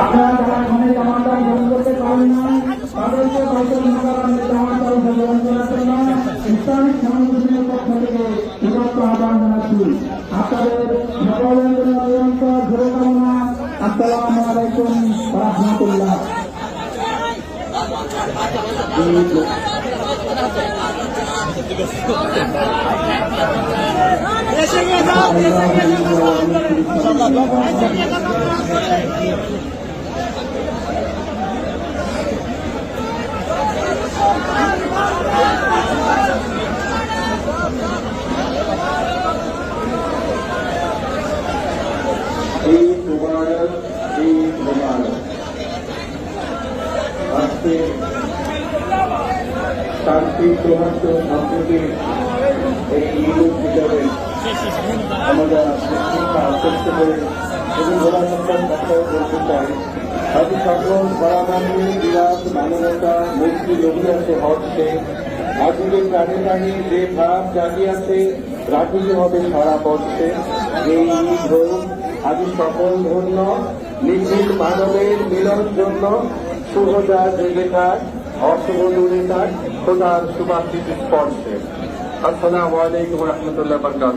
আপনারা যারা এখানে জামাটা গ্রহণ করতে পারেন না, তাদেরকে কৌশল মোকাবেলা জামাটা গ্রহণ করার জন্য ইসলামিক সংগঠনের পক্ষ থেকে বিভক্ত আহ্বান জানাচ্ছি। আপনাদের সকলের জন্য নিরন্তর শুভকামনা। আসসালামু আলাইকুম রহমতুল্লাহ ঈদ আজকে শান্তি সৌহার্দ্য সম্প্রীতির এই ঈদ উদ্যাপনে আমরা করে এবং বলতে চাই সকল বিরাট, মানবতা, মুক্তি অভিযাতে হচ্ছে আজকে প্রাণী প্রাণী যে ভাব জাগিয়াছে রাজনীতিভাবে সারা পড়ছে এই ঈদ হোক আজ সকল ধন্য নিখিল মানবের মিলন জন্য শুভজা জেগে থাক অশুভ দূরে থাক খোদার সুবাসিত স্পর্শে। আসসালামু আলাইকুম রহমতুল্লাহ বরকাত